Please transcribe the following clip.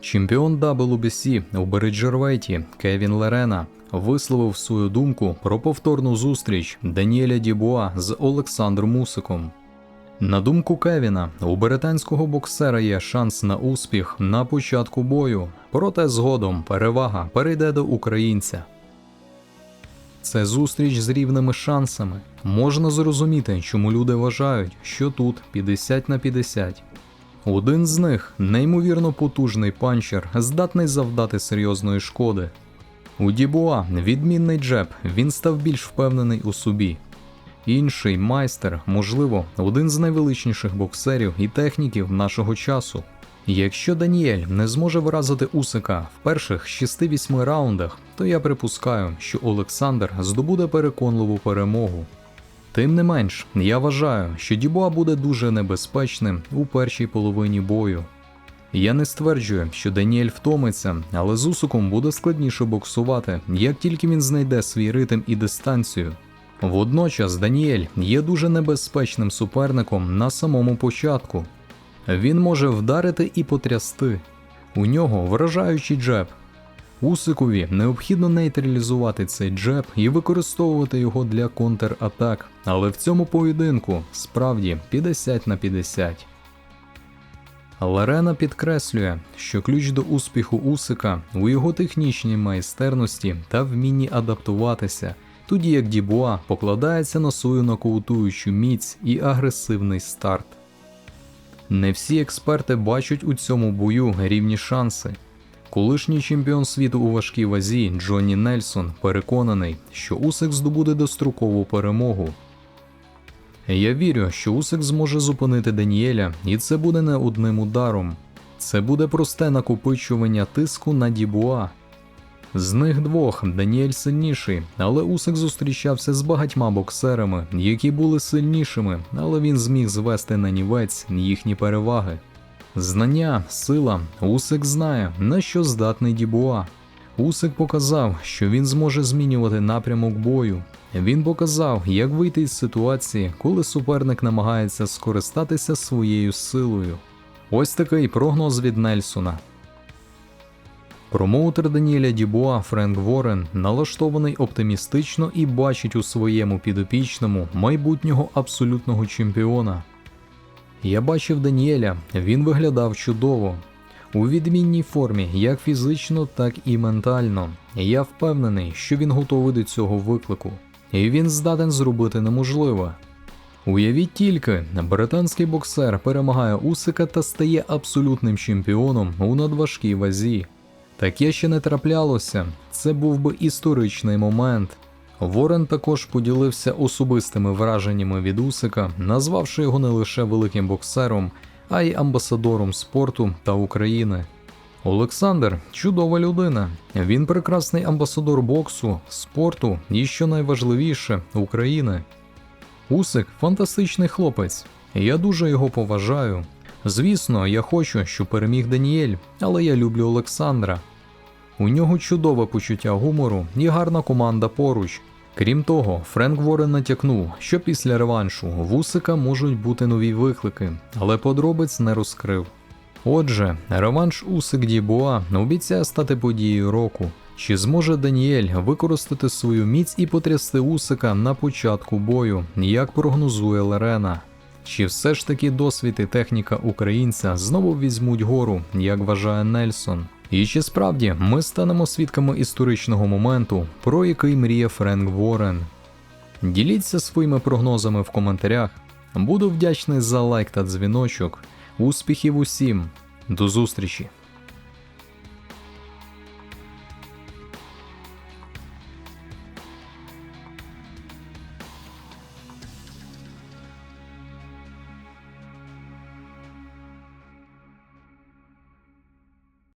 Чемпіон WBC у Береджервейті Кевін Лерена висловив свою думку про повторну зустріч Даніеля Дібуа з Олександром Мусиком. На думку Кевіна, у британського боксера є шанс на успіх на початку бою, проте згодом перевага перейде до українця. Це зустріч з рівними шансами. Можна зрозуміти, чому люди вважають, що тут 50 на 50. Один з них неймовірно потужний панчер, здатний завдати серйозної шкоди. У Дібуа відмінний джеб, він став більш впевнений у собі. Інший майстер, можливо, один з найвеличніших боксерів і техніків нашого часу. Якщо Даніель не зможе вразити Усика в перших 6-8 раундах, то я припускаю, що Олександр здобуде переконливу перемогу. Тим не менш, я вважаю, що Дібуа буде дуже небезпечним у першій половині бою. Я не стверджую, що Даніель втомиться, але з Усуком буде складніше боксувати, як тільки він знайде свій ритм і дистанцію. Водночас Даніель є дуже небезпечним суперником на самому початку. Він може вдарити і потрясти. У нього вражаючий джеб. Усикові необхідно нейтралізувати цей джеб і використовувати його для контратак, але в цьому поєдинку справді 50 на 50. Ларена підкреслює, що ключ до успіху Усика у його технічній майстерності та вмінні адаптуватися, тоді як Дібуа покладається на свою нокаутуючу міць і агресивний старт. Не всі експерти бачать у цьому бою рівні шанси. Колишній чемпіон світу у важкій вазі Джонні Нельсон переконаний, що Усик здобуде дострокову перемогу. Я вірю, що Усик зможе зупинити Даніеля, і це буде не одним ударом. Це буде просте накопичування тиску на Дібуа. З них двох Даніель сильніший, але Усик зустрічався з багатьма боксерами, які були сильнішими, але він зміг звести на нівець їхні переваги. Знання, сила, Усик знає, на що здатний Дібуа. Усик показав, що він зможе змінювати напрямок бою. Він показав, як вийти із ситуації, коли суперник намагається скористатися своєю силою. Ось такий прогноз від Нельсона. Промоутер Даніеля Дібуа Френк Ворен налаштований оптимістично і бачить у своєму підопічному майбутнього абсолютного чемпіона. Я бачив Даніеля, він виглядав чудово. У відмінній формі, як фізично, так і ментально. Я впевнений, що він готовий до цього виклику, і він здатен зробити неможливе. Уявіть тільки, британський боксер перемагає Усика та стає абсолютним чемпіоном у надважкій вазі. Таке ще не траплялося, це був би історичний момент. Ворен також поділився особистими враженнями від Усика, назвавши його не лише великим боксером, а й амбасадором спорту та України. Олександр чудова людина. Він прекрасний амбасадор боксу, спорту і, що найважливіше, України. Усик фантастичний хлопець. Я дуже його поважаю. Звісно, я хочу, щоб переміг Даніель, але я люблю Олександра. У нього чудове почуття гумору і гарна команда поруч. Крім того, Френк Ворен натякнув, що після реваншу в Усика можуть бути нові виклики, але подробиць не розкрив. Отже, реванш Усик Дібуа обіцяє стати подією року. Чи зможе Даніель використати свою міць і потрясти Усика на початку бою, як прогнозує Лерена? Чи все ж таки досвід і техніка українця знову візьмуть гору, як вважає Нельсон? І чи справді ми станемо свідками історичного моменту, про який мріє Френк Ворен? Діліться своїми прогнозами в коментарях. Буду вдячний за лайк та дзвіночок. Успіхів усім! До зустрічі!